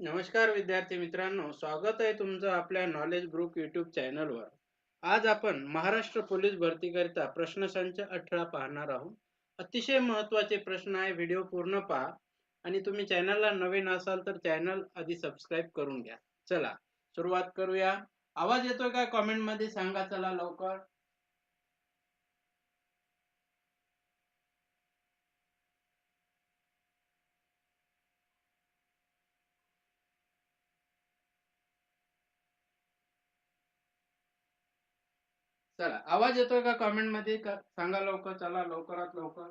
नमस्कार विद्यार्थी मित्रांनो स्वागत आहे तुमचं आपल्या नॉलेज ग्रुप युट्यूब चॅनलवर आज आपण महाराष्ट्र पोलीस भरतीकरिता प्रश्नसंच अठरा पाहणार आहोत. अतिशय महत्त्वाचे प्रश्न आहे व्हिडिओ पूर्ण पहा. आणि तुम्ही चॅनलला नवीन असाल तर चॅनल आधी सबस्क्राईब करून घ्या. चला सुरुवात करूया. आवाज येतोय का कॉमेंटमध्ये? सांगा चला लवकर. चला आवाज येतोय का कॉमेंटमध्ये सांगा लवकर चला लवकरात लवकर.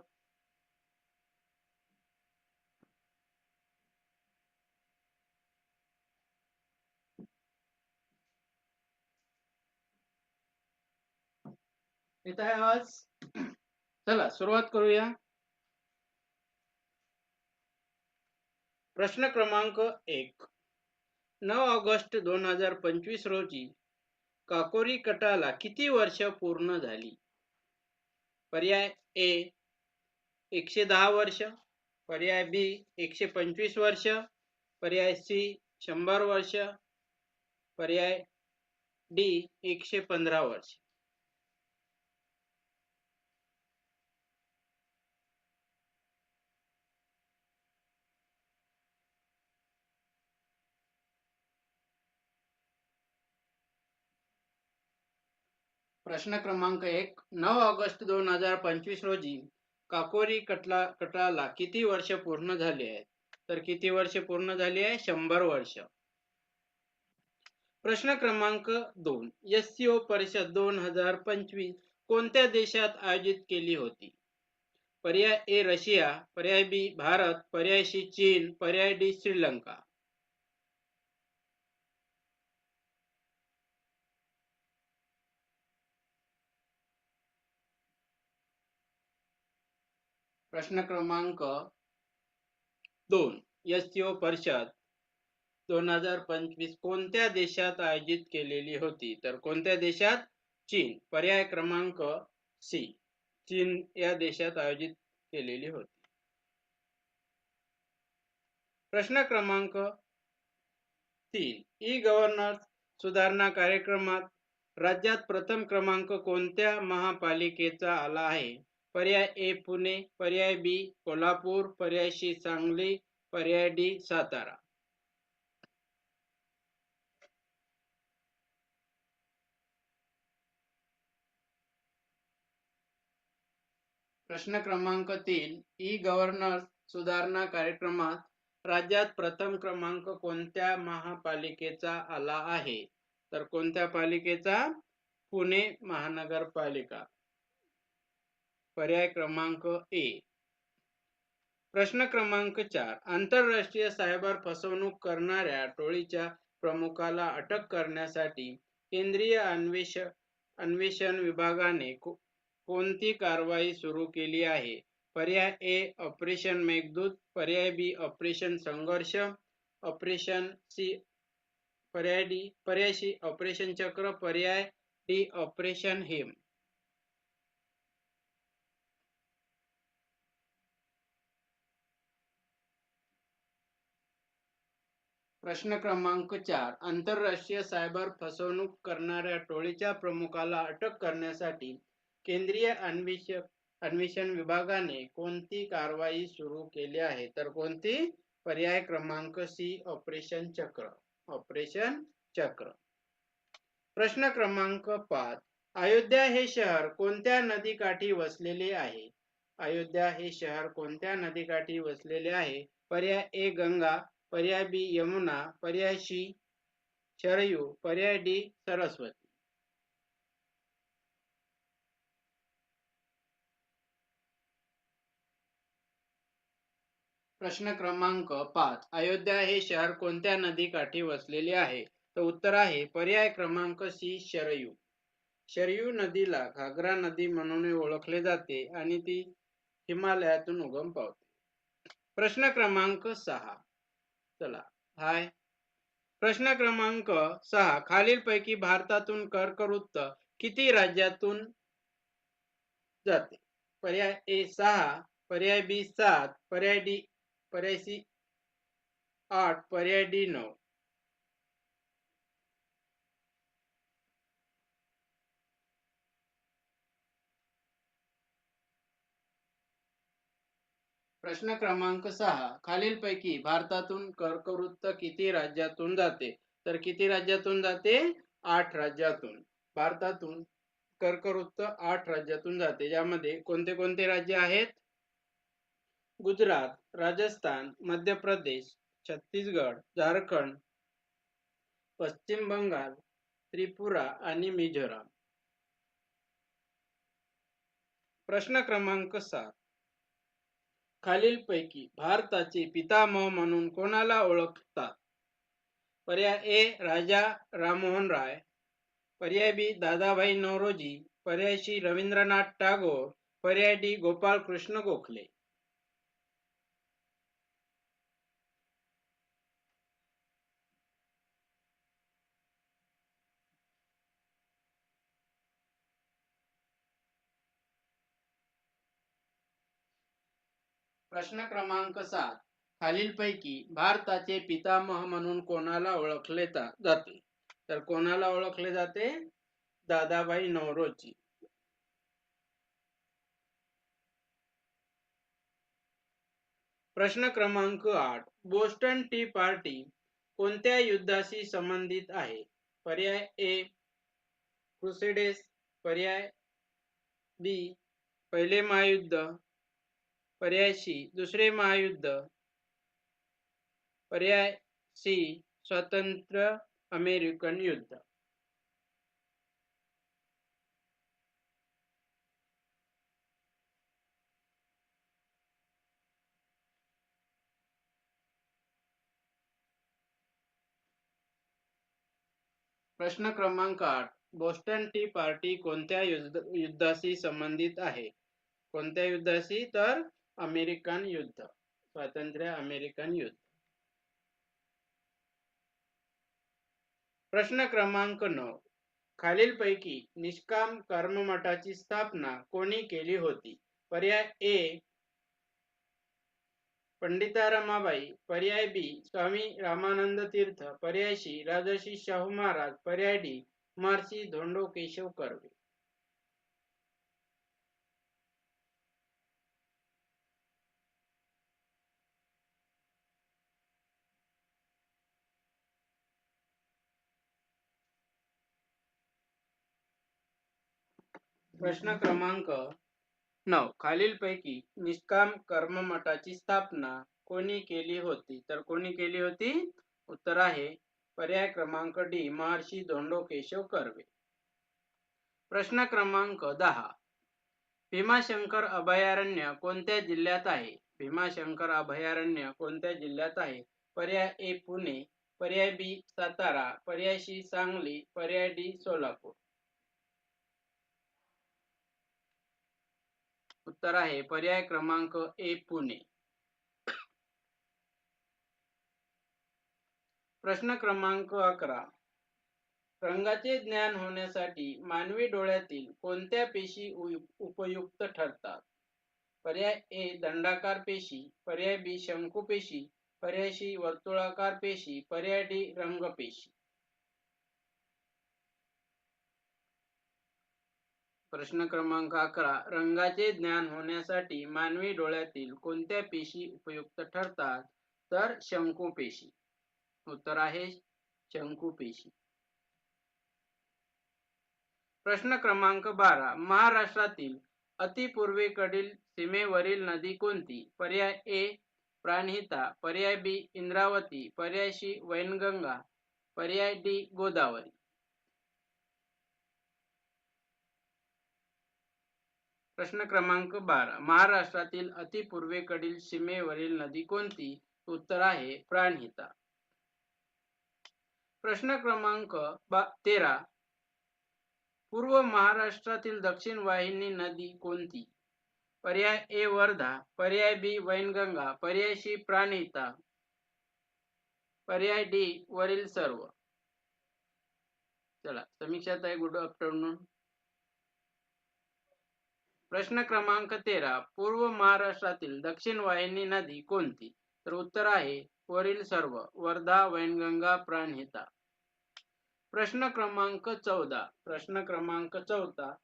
येत आहे आवाज? चला सुरुवात करूया. प्रश्न क्रमांक एक. नऊ ऑगस्ट दोन हजार पंचवीस रोजी काकोरी कटाला किती वर्ष पूर्ण झाली? पर्याय ए एकशे दहा वर्ष. पर्याय बी एकशे पंचवीस वर्ष. पर्याय सी शंभर वर्ष. पर्याय डी एकशे पंधरा वर्ष. प्रश्न क्रमांक एक नऊ ऑगस्ट दोन हजार पंचवीस रोजी काकोरी कटला कटाला किती वर्ष पूर्ण झाली आहेत? तर किती वर्ष पूर्ण झाली आहे? शंभर वर्ष. प्रश्न क्रमांक दोन एस परिषद दोन हजार पंचवीस कोणत्या देशात आयोजित केली होती? पर्याय ए रशिया पर्याय बी भारत पर्याय सी चीन पर्याय डी श्रीलंका. प्रश्न क्रमांक दोन. एस ओ परिषद दोन हजार पंचवीस कोणत्या देशात आयोजित केलेली होती? तर कोणत्या देशात? चीन. पर्याय क्रमांक सी. चीन या देशात आयोजित केलेली होती. प्रश्न क्रमांक तीन. ई गव्हर्नन्स सुधारणा कार्यक्रमात राज्यात प्रथम क्रमांक कोणत्या महापालिकेचा आला आहे? पर्याय ए पुणे पर्याय बी कोल्हापूर पर्याय सी सांगली पर्याय डी सातारा. प्रश्न क्रमांक तीन ई गव्हर्नर सुधारणा कार्यक्रमात राज्यात प्रथम क्रमांक कोणत्या महापालिकेचा आला आहे? तर कोणत्या पालिकेचा? पुणे महानगरपालिका. पर्याय क्रमांक ए. प्रश्न क्रमांक चार. आंतरराष्ट्रीय सायबर फसवणूक करणाऱ्या टोळीच्या प्रमुखाला अटक करण्यासाठी केंद्रीय अन्वेषण अन्वेषण विभागाने कोणती कारवाई सुरू केली आहे? पर्याय ए ऑपरेशन मेघदूत पर्याय B operation Sangharsh operation C पर्याय डी पर्याय सी ऑपरेशन चक्र पर्याय डी ऑपरेशन हेम. प्रश्न क्रमांक चार. आंतरराष्ट्रीय सायबर फसवणूक करणाऱ्या टोळीच्या प्रमुखाला अटक करण्यासाठी केंद्रीय अन्वेषक अन्वेषण विभागाने कोणती कारवाई सुरू केली आहे? तर कोणती? पर्याय क्रमांक सी ऑपरेशन चक्र. ऑपरेशन चक्र. प्रश्न क्रमांक पाच. अयोध्या हे शहर कोणत्या नदीकाठी वसलेले आहे? अयोध्या हे शहर कोणत्या नदीकाठी वसलेले आहे? पर्याय ए गंगा. पर्याय बी यमुना पर्याय सी शरयू पर्याय डी सरस्वती. प्रश्न क्रमांक पाच. अयोध्या हे शहर कोणत्या नदीकाठी वसलेले आहे? तर उत्तर आहे पर्याय क्रमांक सी शरयू. शरयू नदीला घागरा नदी म्हणून ओळखले जाते आणि ती हिमालयातून उगम पावते. प्रश्न क्रमांक सहा. चला हाय. प्रश्न क्रमांक सहा खालीलपैकी भारतातून कर्कवृत्त किती राज्यातून जाते? पर्याय ए सहा पर्याय बी सात पर्याय डी पर्याय सी आठ पर्याय डी नऊ. प्रश्न क्रमांक सहा. खालीलपैकी भारतातून कर्कवृत्त किती राज्यातून जाते? तर किती राज्यातून जाते? आठ राज्यातून. भारतातून कर्कवृत्त आठ राज्यातून जाते. ज्यामध्ये कोणते कोणते राज्य आहेत? गुजरात राजस्थान मध्य प्रदेश छत्तीसगड झारखंड पश्चिम बंगाल त्रिपुरा आणि मिझोराम. प्रश्न क्रमांक सात. खालीलपैकी भारताचे पितामह म्हणून कोणाला ओळखतात? पर्याय ए राजा राममोहन राय. पर्याय बी दादाभाई नौरोजी. पर्याय सी रवींद्रनाथ टागोर. पर्याय डी गोपाळ कृष्ण गोखले. प्रश्न क्रमांक सात. खालीलपैकी भारताचे पितामह म्हणून कोणाला ओळखले जाते? तर कोणाला ओळखले जाते? दादाबाई नवरोजी. प्रश्न क्रमांक आठ. बोस्टन टी पार्टी कोणत्या युद्धाशी संबंधित आहे? पर्याय ए क्रुसेडेस. पर्याय बी पहिले महायुद्ध. पर्याय सी दुसरे महायुद्ध. पर्याय सी स्वतंत्र अमेरिकन युद्ध. प्रश्न क्रमांक आठ. बोस्टन टी पार्टी कोणत्या युद्धाशी संबंधित आहे? कोणत्या युद्धाशी? तर अमेरिकन युद्ध स्वातंत्र्य अमेरिकन युद्ध. प्रश्न क्रमांक नऊ. खालीलपैकी निष्काम कर्ममठाची स्थापना कोणी केली होती? पर्याय ए पंडिता रमाबाई पर्याय बी स्वामी रामानंद तीर्थ. पर्याय सी राजर्षी शाहू महाराज. पर्याय डी महर्षी धोंडो केशव कर्वे. प्रश्न क्रमांक नऊ. खालीलपैकी निष्काम कर्ममठाची स्थापना कोणी केली होती? तर कोणी केली होती? उत्तर आहे पर्याय क्रमांक डी महर्षी धोंडो केशव कर्वे. प्रश्न क्रमांक दहा. भीमाशंकर अभयारण्य कोणत्या जिल्ह्यात आहे? भीमाशंकर अभयारण्य कोणत्या जिल्ह्यात आहे? पर्याय ए पुणे. पर्याय बी सातारा. पर्याय सी सांगली. पर्याय डी सोलापूर. उत्तर आहे. पर्याय क्रमांक ए पुणे. प्रश्न क्रमांक अकरा. रंगाचे ज्ञान होण्यासाठी मानवी डोळ्यातील कोणत्या पेशी उपयुक्त ठरतात? पर्याय ए दंडाकार पेशी. पर्याय बी शंकू पेशी. पर्याय सी वर्तुळाकार पेशी. पर्याय डी रंगपेशी प्रश्न क्रमांक अकरा. रंगाचे ज्ञान होण्यासाठी मानवी डोळ्यातील कोणत्या पेशी उपयुक्त ठरतात? तर शंकू पेशी. उत्तर आहे शंकू पेशी. प्रश्न क्रमांक बारा. महाराष्ट्रातील अतिपूर्वेकडील सीमेवरील नदी कोणती? पर्याय ए प्राणहिता. पर्याय बी इंद्रावती. पर्याय सी वैनगंगा. पर्याय डी गोदावरी. प्रश्न क्रमांक बारा. महाराष्ट्रातील अतिपूर्वेकडील सीमेवरील नदी कोणती? उत्तर आहे प्राणहिता. प्रश्न क्रमांक तेरा. पूर्व महाराष्ट्रातील दक्षिण वाहिनी नदी कोणती? पर्याय ए वर्धा. पर्याय बी वैनगंगा. पर्याय सी प्राणहिता. पर्याय डी वरील सर्व. चला समीक्षा आहे गुड आफ्टरनून. प्रश्न क्रमांक तेरा. पूर्व महाराष्ट्रातील दक्षिण वाहिनी नदी कोणती? तर उत्तर आहे वरील सर्व. वर्धा वैनगंगा प्राणहिता. प्रश्न क्रमांक चौदा. प्रश्न क्रमांक चौदा.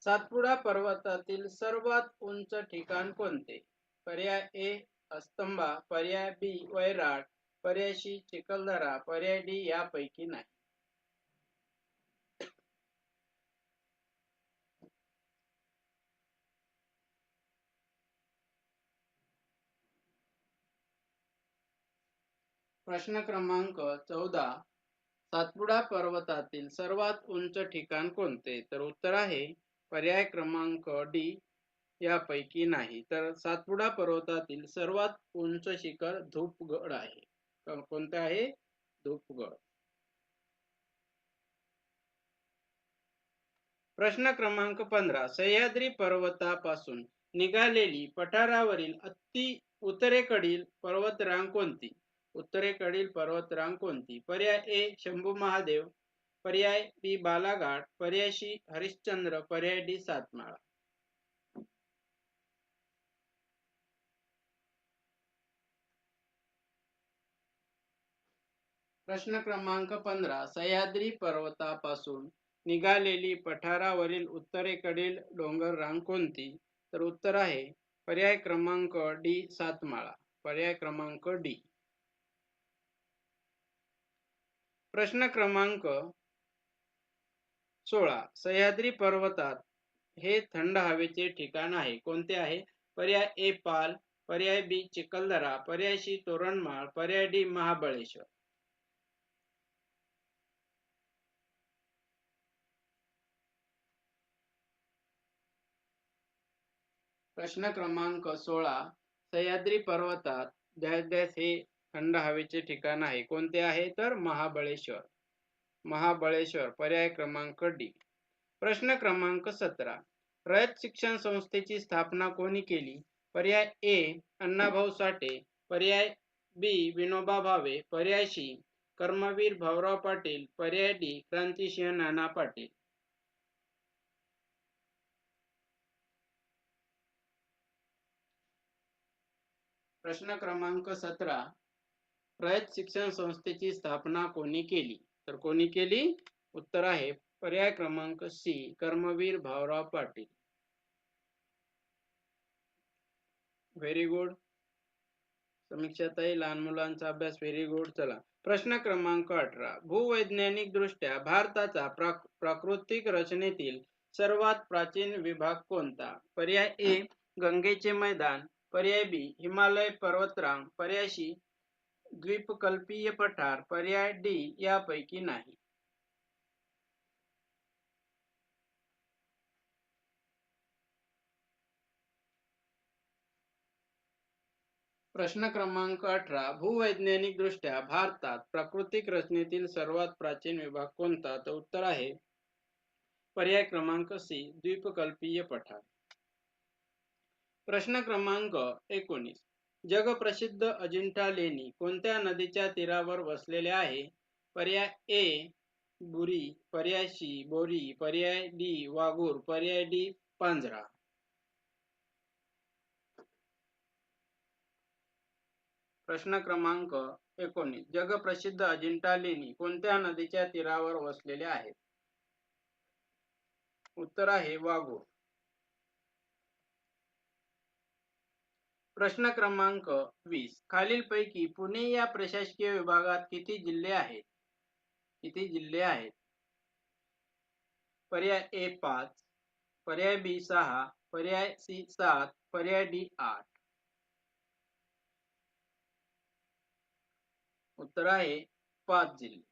सातपुडा पर्वतातील सर्वात उंच ठिकाण कोणते? पर्याय ए अस्तंबा पर्याय बी वैराट. पर्याय सी चिखलदरा. पर्याय डी यापैकी नाही. प्रश्न क्रमांक चौदा. सातपुडा पर्वतातील सर्वात उंच ठिकाण कोणते? तर उत्तर आहे पर्याय क्रमांक डी यापैकी नाही. तर सातपुडा पर्वतातील सर्वात उंच शिखर धूपगड आहे. कोणते आहे? धूपगड. प्रश्न क्रमांक पंधरा. सह्याद्री पर्वतापासून निघालेली पठारावरील अति उत्तरेकडील पर्वतरांग कोणती? उत्तरेकडील पर्वतरांग कोणती? पर्याय ए शंभू महादेव पर्याय बी बालाघाट पर्याय सी हरिश्चंद्र पर्याय डी सातमाळा. प्रश्न क्रमांक पंधरा. सह्याद्री पर्वतापासून निघालेली पठारावरील उत्तरेकडील डोंगर रांग कोणती? तर उत्तर आहे पर्याय क्रमांक डी सातमाळा. पर्याय क्रमांक डी. प्रश्न क्रमांक सोळा. सह्याद्री पर्वतात हे थंड हवेचे ठिकाण आहे. कोणते आहे? पर्याय ए पाल पर्याय बी चिखलदरा पर्याय सी तोरणमाळ पर्याय डी महाबळेश्वर. प्रश्न क्रमांक सोळा. सह्याद्री पर्वतात हे थंड हवेचे ठिकाण आहे. कोणते आहे? तर महाबळेश्वर. महाबळेश्वर पर्याय क्रमांक डी. प्रश्न क्रमांक सतरा. रयत शिक्षण संस्थेची स्थापना कोणी केली? पर्याय ए अण्णाभाऊ साठे. पर्याय बी विनोबा भावे. पर्याय सी कर्मवीर भाऊराव पाटील. पर्याय डी क्रांतिसिंह नाना पाटील. प्रश्न क्रमांक सतरा. रयत शिक्षण संस्थेची स्थापना कोणी केली? तर कोणी केली? उत्तर आहे पर्याय क्रमांक C Karmaveer Bhaurao Patil. Very good समीक्षाताई लहान मुलांचा अभ्यास व्हेरी गुड चला. प्रश्न क्रमांक अठरा. भूवैज्ञानिक दृष्ट्या भारताचा प्राकृतिक रचनेतील सर्वात प्राचीन विभाग कोणता? पर्याय ए गंगेचे मैदान. पर्याय बी हिमालय पर्वतरांग. पर्याय सी द्वीपकल्पीय पठार पर्याय डी यापैकी नाही. प्रश्न क्रमांक अठरा. भूवैज्ञानिक दृष्ट्या भारतात प्राकृतिक रचनेतील सर्वात प्राचीन विभाग कोणता? तर उत्तर आहे. पर्याय क्रमांक सी द्वीपकल्पीय पठार. प्रश्न क्रमांक एकोणीस. जगप्रसिद्ध अजिंठा लेणी कोणत्या नदीच्या तीरावर वसलेले आहे? पर्याय ए बुरी पर्याय सी बोरी पर्याय डी वाघूर पर्याय डी पांजरा. प्रश्न क्रमांक एकोणीस. जगप्रसिद्ध अजिंठा लेणी कोणत्या नदीच्या तीरावर वसलेल्या आहेत उत्तर आहे वाघूर. प्रश्न क्रमांक वीस. खालीलपैकी पुणे या प्रशासकीय विभागात किती जिल्हे आहेत? किती जिल्हे आहेत? पर्याय ए पाच, पर्याय बी सहा, पर्याय सी सात, पर्याय डी आठ. उत्तर आहे पाच जिल्हे.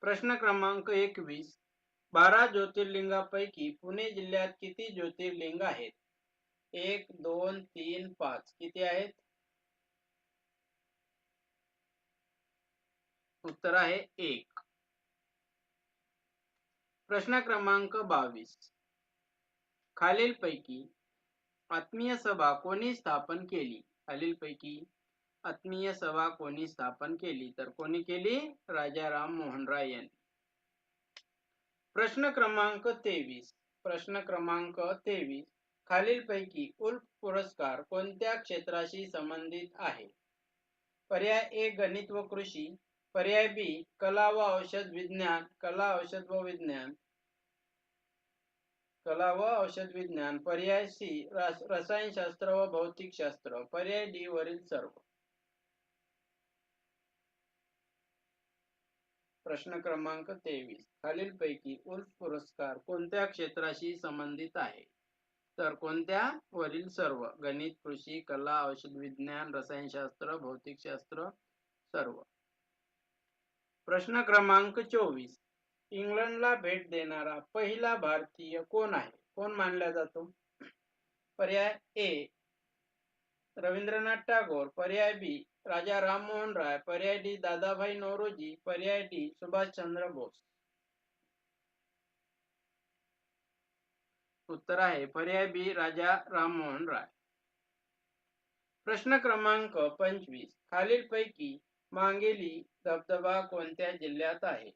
प्रश्न क्रमांक एकवीस. बारा ज्योतिर्लिंगापैकी पुणे जिल्ह्यात किती ज्योतिर्लिंग आहेत? एक, दोन, तीन, पाच. किती आहेत? उत्तर आहे एक. प्रश्न क्रमांक बावीस. खालीलपैकी आत्मीय सभा कोणी स्थापन केली? खालीलपैकी आत्मीय सभा कोणी स्थापन केली? तर कोणी केली? राजाराम मोहन राय यांनी. प्रश्न क्रमांक तेवीस. प्रश्न क्रमांक तेवीस. खालीलपैकी उल्फ पुरस्कार कोणत्या क्षेत्राशी संबंधित आहे? पर्याय ए गणित व कृषी. पर्याय बी कला व औषध विज्ञान. कला औषध व विज्ञान. कला व औषध विज्ञान. पर्याय सी रसायनशास्त्र व भौतिकशास्त्र पर्याय डी वरील सर्व. प्रश्न क्रमांक तेवीस. खालीलपैकी उल्फ पुरस्कार कोणत्या क्षेत्राशी संबंधित आहे? तर कोणत्या? वरील सर्व. गणित कृषी कला औषध विज्ञान रसायनशास्त्र भौतिकशास्त्र सर्व. प्रश्न क्रमांक चोवीस. इंग्लंडला भेट देणारा पहिला भारतीय कोण आहे? कोण मानला जातो? पर्याय ए. रवींद्रनाथ टागोर. पर्याय बी. राजा राममोहन राय. पर्याय डी. दादाभाई नौरोजी. पर्याय डी. सुभाषचंद्र बोस. उत्तर है पर्याय बी, राजा राममोहन राय. प्रश्न क्रमांक पंचवीस. खालीलपैकी मांगेली धबधबा को जिल्ह्यात आहे?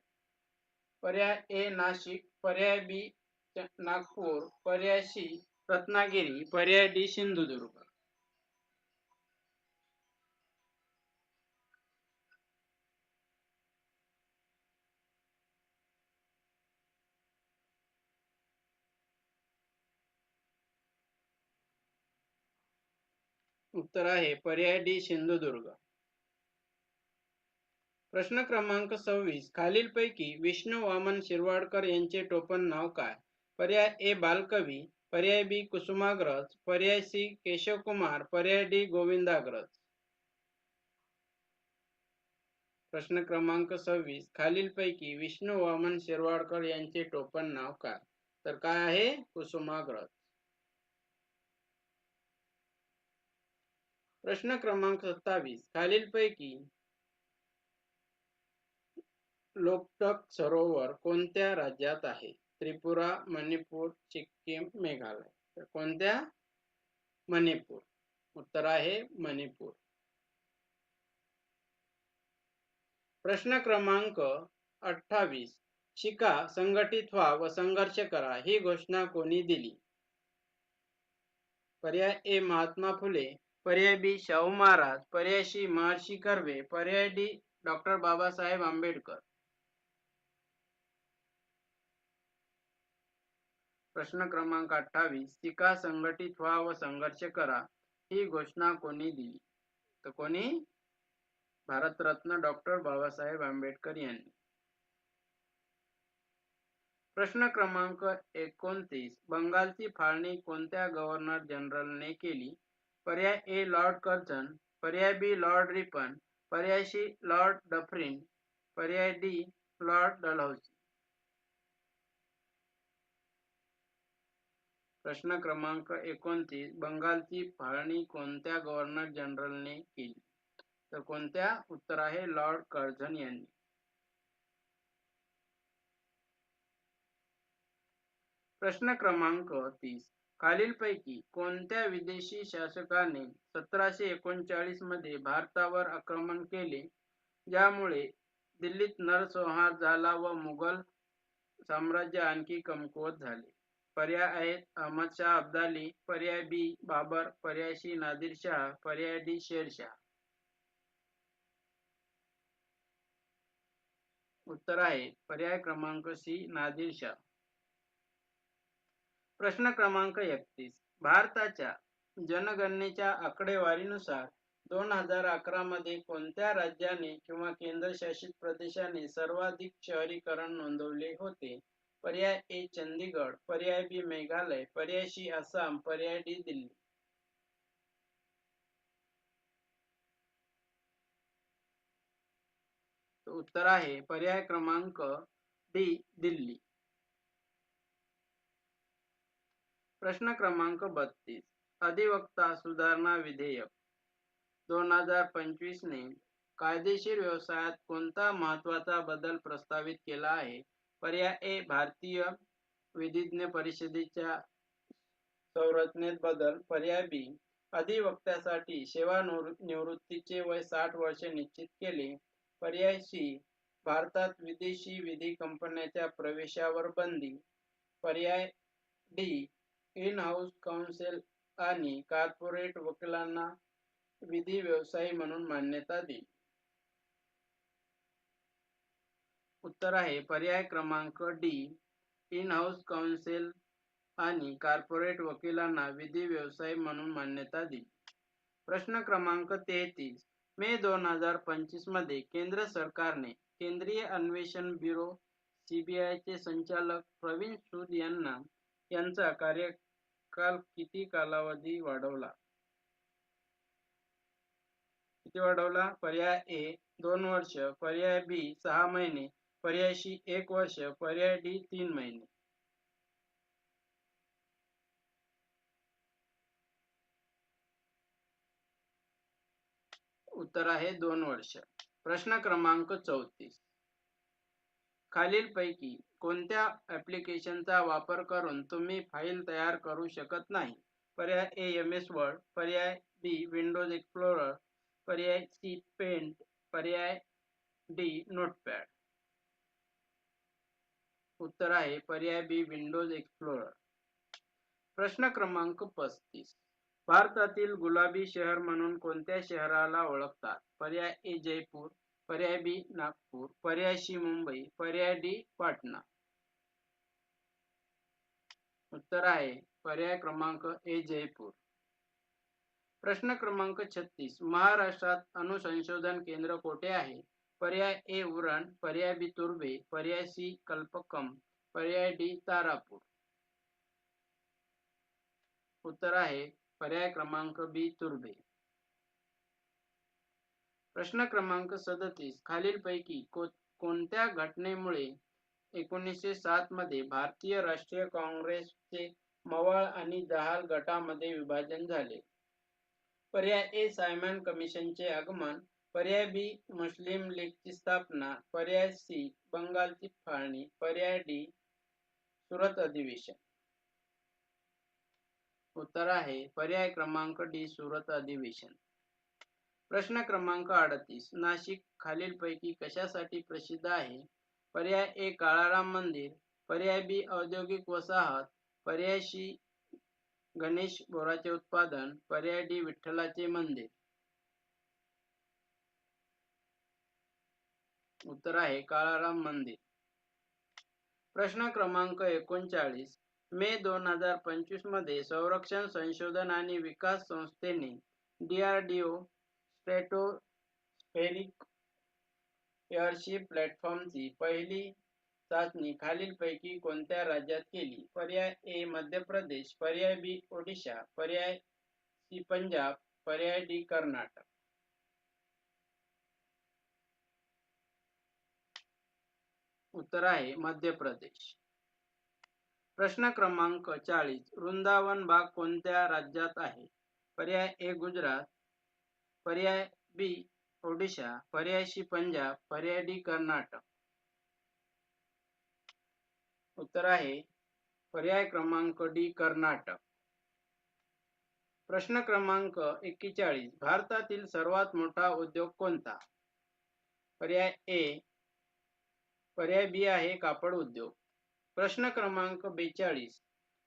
पर्याय ए, नाशिक. पर्याय बी, नागपुर. पर्याय सी, रत्नागिरी. पर्याय डी, सिंधुदुर्ग. उत्तर आहे पर्याय डी सिंधुदुर्ग. प्रश्न क्रमांक सव्वीस. खालीलपैकी विष्णू वामन शिरवाडकर यांचे टोपण नाव काय? पर्याय ए बालकवी पर्याय बी कुसुमाग्रज पर्याय सी केशवकुमार पर्याय डी गोविंदाग्रज. प्रश्न क्रमांक सव्वीस. खालीलपैकी विष्णू वामन शिरवाडकर यांचे टोपण नाव काय? तर काय आहे? कुसुमाग्रज. प्रश्न क्रमांक सत्तावीस खालीलपैकी लोकटक सरोवर कोणत्या राज्यात आहे? त्रिपुरा मणिपूर सिक्कीम मेघालय. तर कोणत्या? मणिपूर. उत्तर आहे मणिपूर. प्रश्न क्रमांक अठ्ठावीस शिका संघटित व्हा व संघर्ष करा ही घोषणा कोणी दिली? पर्याय ए महात्मा फुले. पर्याय बी शाहू महाराज पर्याय सी महर्षी कर्वे पर्याय डी डॉक्टर बाबासाहेब आंबेडकर. प्रश्न क्रमांक अठ्ठावीस टीका संघटित व्हा व संघर्ष करा ही घोषणा कोणी दिली? तर कोणी? भारतरत्न डॉक्टर बाबासाहेब आंबेडकर यांनी. प्रश्न क्रमांक एकोणतीस बंगालची फाळणी कोणत्या गव्हर्नर जनरलने केली? पर्याय ए लॉर्ड कर्जन, पर्याय बी लॉर्ड रिपन, पर्याय सी लॉर्ड डफरिन, पर्याय डी लॉर्ड डलहौसी प्रश्न क्रमांक एकोणतीस, बंगालची फाळणी कोणत्या गव्हर्नर जनरलने केली? तर कोणत्या? उत्तर आहे लॉर्ड कर्झन यांनी. प्रश्न क्रमांक तीस खालीलपैकी कोणत्या विदेशी शासकाने सतराशे एकोणचाळीसमध्ये भारतावर आक्रमण केले? ज्यामुळे दिल्लीत नरसंहार झाला व मुघल साम्राज्य आणखी कमकुवत झाले. पर्याय आहेत अहमद शाह अब्दाली पर्याय बी बाबर पर्याय सी नादिर शाह पर्याय डी शेरशाह उत्तर आहे पर्याय क्रमांक सी नादिर शाह. प्रश्न क्रमांक एकतीस. भारताच्या जनगणनेच्या आकडेवारीनुसार दोन हजार अकरा मध्ये कोणत्या राज्याने किंवा केंद्रशासित प्रदेशाने सर्वाधिक शहरीकरण नोंदवले होते? पर्याय ए चंदीगड पर्याय बी मेघालय पर्याय सी आसाम पर्याय डी दिल्ली. उत्तर आहे. पर्याय क्रमांक डी दिल्ली. प्रश्न क्रमांक बत्तीस. अधिवक्ता सुधारणा विधेयक. दोन हजार पंचवीस ने कायदेशीर व्यवसायात कोणता महत्त्वाचा बदल प्रस्तावित केला आहे? पर्याय ए भारतीय विधिज्ञ परिषदेच्या संरचनेत बदल. पर्याय बी अधिवक्त्यासाठी सेवा निवृत्तीचे वय साठ वर्षे निश्चित केले. पर्याय सी भारतात विदेशी विधी कंपन्याच्या प्रवेशावर बंदी. पर्याय डी इन हाऊस काउन्सिल आणि कॉर्पोरेट वकिलांना विधी व्यवसायी म्हणून मान्यता दिली. उत्तर आहे पर्याय क्रमांक डी इन हाऊस काउन्सिल आणि कॉर्पोरेट वकिलांना विधी व्यवसाय म्हणून मान्यता दिली. प्रश्न क्रमांक तेहतीस मे दोन हजार पंचवीसमध्ये केंद्र सरकारने केंद्रीय अन्वेषण ब्युरो सीबीआयचे संचालक प्रवीण सूद यांना यांचा कार्यकाल किती कालावधी वाढवला? किती वाढवला? पर्याय ए दोन वर्ष. पर्याय बी सहा महिने. पर्याय सी एक वर्ष. पर्याय डी तीन महिने. उत्तर आहे दोन वर्ष. प्रश्न क्रमांक चौतीस. खालीलपैकी कोणत्या ऍप्लिकेशनचा वापर करून तुम्ही फाईल तयार करू शकत नाही? पर्याय ए एम एस वर्ड पर्याय बी विंडोज एक्सप्लोरर पर्याय सी पेंट पर्याय डी नोटपॅड उत्तर आहे पर्याय बी विंडोज एक्सप्लोरर प्रश्न क्रमांक पस्तीस. भारतातील गुलाबी शहर म्हणून कोणत्या शहराला ओळखतात? पर्याय ए जयपूर पर्याय बी नागपूर पर्याय सी मुंबई पर्याय डी पाटणा. उत्तर आहे. पर्याय क्रमांक ए, जयपूर. प्रश्न क्रमांक छत्तीस. महाराष्ट्रात अनुसंशोधन केंद्र कोठे आहे? पर्याय ए, उरण. पर्याय बी तुर्भे पर्याय सी, कल्पकम. पर्याय डी, तारापूर. उत्तर आहे. पर्याय क्रमांक बी तुर्भे प्रश्न क्रमांक सदतीस. खालीलपैकी को कोणत्या घटनेमुळे एकोणीसशे सात मध्ये भारतीय राष्ट्रीय काँग्रेसचे मवाळ आणि जहाल गटामध्ये विभाजन झाले. पर्याय ए सायमन कमिशनचे आगमन पर्याय बी मुस्लिम लीगची स्थापना पर्याय सी बंगालची फाळणी पर्याय डी सुरत अधिवेशन. उत्तर आहे पर्याय क्रमांक डी सुरत अधिवेशन. प्रश्न क्रमांक अडतीस नाशिक खालीलपैकी कशासाठी प्रसिद्ध आहे? पर्याय ए काळाराम मंदिर. पर्याय बी औद्योगिक वसाहत. पर्याय सी गणेश बोराचे उत्पादन. पर्याय डी विठ्ठलाचे मंदिर. उत्तर आहे काळाराम मंदिर. प्रश्न क्रमांक एकोणचाळीस. मे दोन हजार पंचवीसमध्ये संरक्षण संशोधन आणि विकास संस्थेने डीआरडीओ स्ट्रॅटोस्फेरिक एअरशिप प्लॅटफॉर्मची पहिली चाचणी खालीलपैकी कोणत्या राज्यात केली? पर्याय ए मध्य प्रदेश पर्याय बी ओडिशा पर्याय सी पंजाब पर्याय डी कर्नाटक. उत्तर आहे मध्य प्रदेश. प्रश्न क्रमांक चाळीस वृंदावन बाग कोणत्या राज्यात आहे? पर्याय ए गुजरात पर्याय बी ओडिशा पर्यायशी पंजाब पर्याय डी कर्नाटक. उत्तर आहे पर्याय क्रमांक डी कर्नाटक. प्रश्न क्रमांक एक्केचाळीस भारतातील सर्वात मोठा उद्योग कोणता? पर्याय ए पर्याय बी आहे कापड उद्योग. प्रश्न क्रमांक बेचाळीस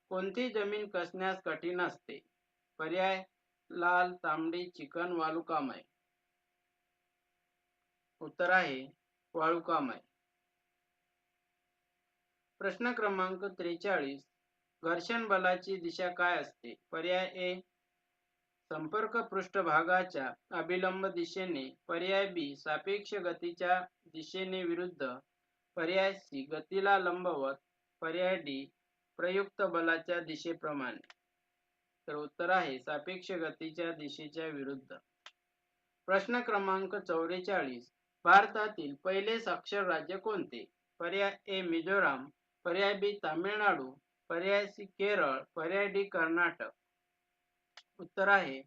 कोणती जमीन कसण्यास कठीण असते? पर्याय लाल तांबडी चिकन वालुकामय. उत्तर आहे वाळुकामय प्रश्न क्रमांक त्रेचाळीस घर्षण बलाची दिशा काय असते? पर्याय ए संपर्क पृष्ठभागाच्या अभिलंब दिशेने पर्याय बी सापेक्ष गतीच्या दिशेने विरुद्ध पर्याय सी गतीला लंबवत पर्याय डी प्रयुक्त बलाच्या दिशेप्रमाणे. तर उत्तर आहे सापेक्ष गतीच्या दिशेच्या विरुद्ध. प्रश्न क्रमांक चौवेचाळीस भारतातील पहिले साक्षर राज्य कोणते? पर्याय ए मिझोराम पर्याय बी तामिळनाडू पर्याय सी केरळ पर्याय डी कर्नाटक. उत्तर आहे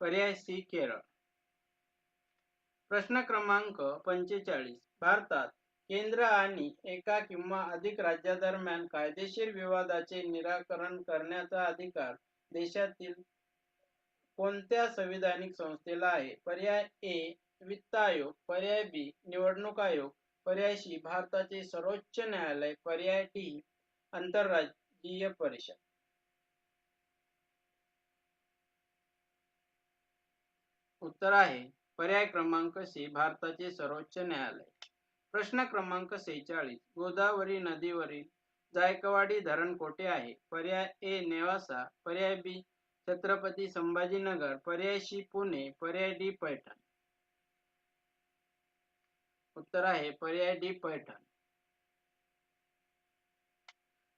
पर्याय सी केरळ. प्रश्न क्रमांक पंचेचाळीस. भारतात केंद्र आणि एका किंवा अधिक राज्यादरम्यान कायदेशीर विवादाचे निराकरण करण्याचा अधिकार देशातील कोणत्या संविधानिक संस्थेला आहे? पर्याय ए वित्त आयोग पर्याय बी निवडणूक आयोग पर्याय सी भारताचे सर्वोच्च न्यायालय पर्याय डी आंतरराज्यीय परिषद. उत्तर आहे पर्याय क्रमांक सी भारताचे सर्वोच्च न्यायालय. प्रश्न क्रमांक सेहेचाळीस गोदावरी नदीवरील जायकवाडी धरण कोठे आहे? पर्याय ए नेवासा पर्याय बी छत्रपती संभाजीनगर पर्याय सी पुणे पर्याय डी पैठण. उत्तर आहे पर्याय डी पैठण.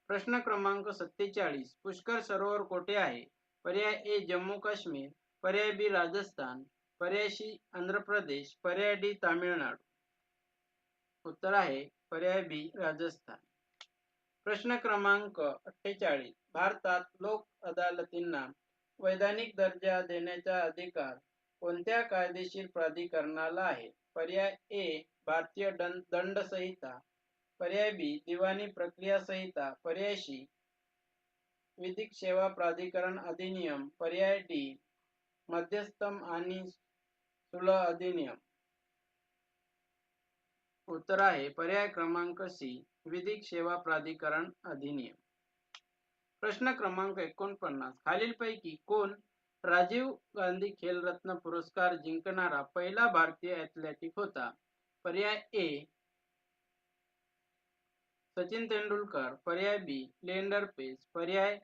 प्रश्न क्रमांक सत्तेचाळीस. पुष्कर सरोवर कोठे आहे? पर्याय ए जम्मू काश्मीर. पर्याय बी राजस्थान. पर्याय सी आंध्र प्रदेश. पर्याय डी तामिळनाडू. उत्तर आहे पर्याय बी राजस्थान. प्रश्न क्रमांक अठ्ठेचाळीस. भारतात लोक अदालतींना वैधानिक दर्जा देण्याचा अधिकार कोणत्या कायदेशीर प्राधिकरणाला आहे? पर्याय ए भारतीय दंड संहिता पर्याय बी दिवाणी प्रक्रिया संहिता पर्याय सी विधिक सेवा प्राधिकरण अधिनियम पर्याय डी मध्यस्थम आणि सुलह अधिनियम. उत्तर आहे पर्याय क्रमांक सी विधिक सेवा प्राधिकरण अधिनियम. प्रश्न क्रमांक एकोणपन्नास. खालीलपैकी कोण राजीव गांधी खेलरत्न पुरस्कार जिंकणारा पहिला भारतीय ॲथलेटिक होता? पर्याय ए सचिन तेंडुलकर पर्याय बी लेंडर पेस पर्याय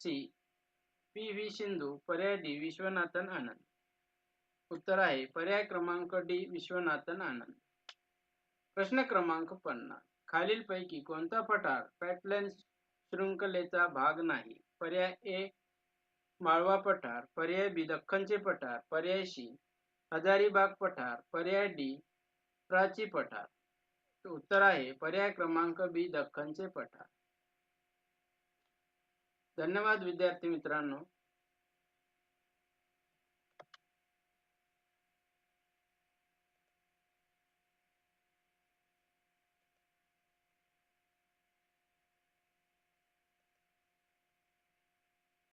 सी पी. व्ही. सिंधू पर्याय डी विश्वनाथन आनंद. उत्तर आहे पर्याय क्रमांक डी विश्वनाथन आनंद. प्रश्न क्रमांक पन्नास. खालीलपैकी कोणता पठार पॅटलन शृंखलेचा भाग नाही? पर्याय ए माळवा पठार. पर्याय बी दख्खनचे पठार. पर्याय सी हजारीबाग पठार. पर्याय डी प्राची पठार. उत्तर आहे पर्याय क्रमांक बी दख्खनचे पठार. धन्यवाद विद्यार्थी मित्रांनो.